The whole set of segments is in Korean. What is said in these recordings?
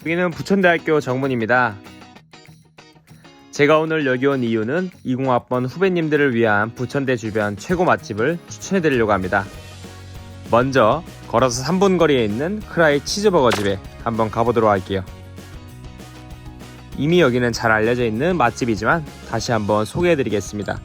여기는 부천대학교 정문입니다. 제가 오늘 여기 온 이유는 20학번 후배님들을 위한 부천대 주변 최고 맛집을 추천해 드리려고 합니다. 먼저 걸어서 3분 거리에 있는 크라이 치즈버거 집에 한번 가보도록 할게요. 이미 여기는 잘 알려져 있는 맛집이지만 다시 한번 소개해 드리겠습니다.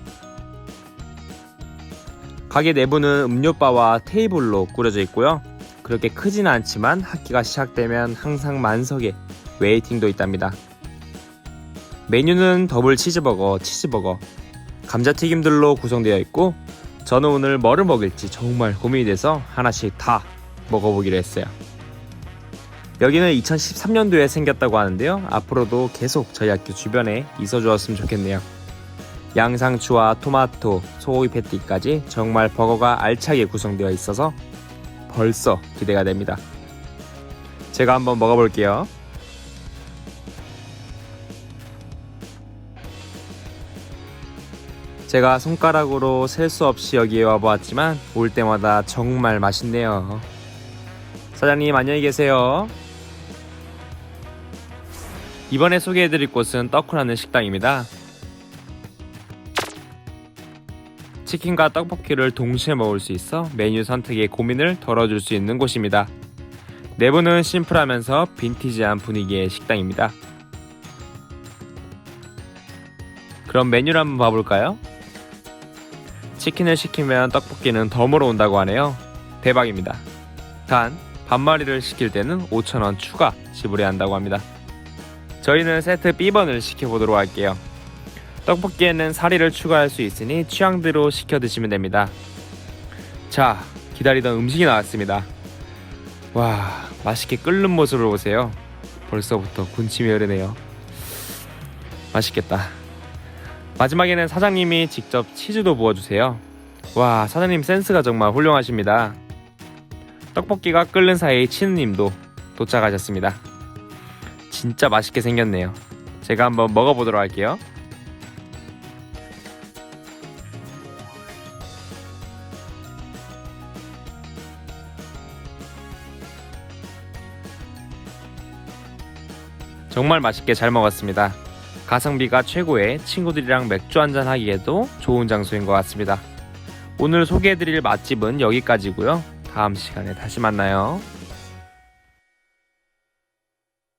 가게 내부는 음료바와 테이블로 꾸려져 있고요. 그렇게 크지는 않지만 학기가 시작되면 항상 만석에 웨이팅도 있답니다. 메뉴는 더블 치즈버거, 치즈버거, 감자튀김들로 구성되어 있고 저는 오늘 뭐를 먹을지 정말 고민이 돼서 하나씩 다 먹어보기로 했어요. 여기는 2013년도에 생겼다고 하는데요. 앞으로도 계속 저희 학교 주변에 있어 주었으면 좋겠네요. 양상추와 토마토, 소고기 패티까지 정말 버거가 알차게 구성되어 있어서 벌써 기대가 됩니다. 제가 한번 먹어볼게요. 제가 손가락으로 셀 수 없이 여기에 와보았지만 올 때마다 정말 맛있네요. 사장님 안녕히 계세요. 이번에 소개해드릴 곳은 떡후라는 식당입니다. 치킨과 떡볶이를 동시에 먹을 수 있어 메뉴 선택의 고민을 덜어줄 수 있는 곳입니다. 내부는 심플하면서 빈티지한 분위기의 식당입니다. 그럼 메뉴를 한번 봐볼까요? 치킨을 시키면 떡볶이는 덤으로 온다고 하네요. 대박입니다. 단, 반마리를 시킬 때는 5,000원 추가 지불해야 한다고 합니다. 저희는 세트 B번을 시켜보도록 할게요. 떡볶이에는 사리를 추가할 수 있으니 취향대로 시켜 드시면 됩니다. 자, 기다리던 음식이 나왔습니다. 와, 맛있게 끓는 모습을 보세요. 벌써부터 군침이 흐르네요. 맛있겠다. 마지막에는 사장님이 직접 치즈도 부어주세요. 와, 사장님 센스가 정말 훌륭하십니다. 떡볶이가 끓는 사이 치느님도 도착하셨습니다. 진짜 맛있게 생겼네요. 제가 한번 먹어보도록 할게요. 정말 맛있게 잘 먹었습니다. 가성비가 최고의 친구들이랑 맥주 한잔 하기에도 좋은 장소인 것 같습니다. 오늘 소개해드릴 맛집은 여기까지고요. 다음 시간에 다시 만나요.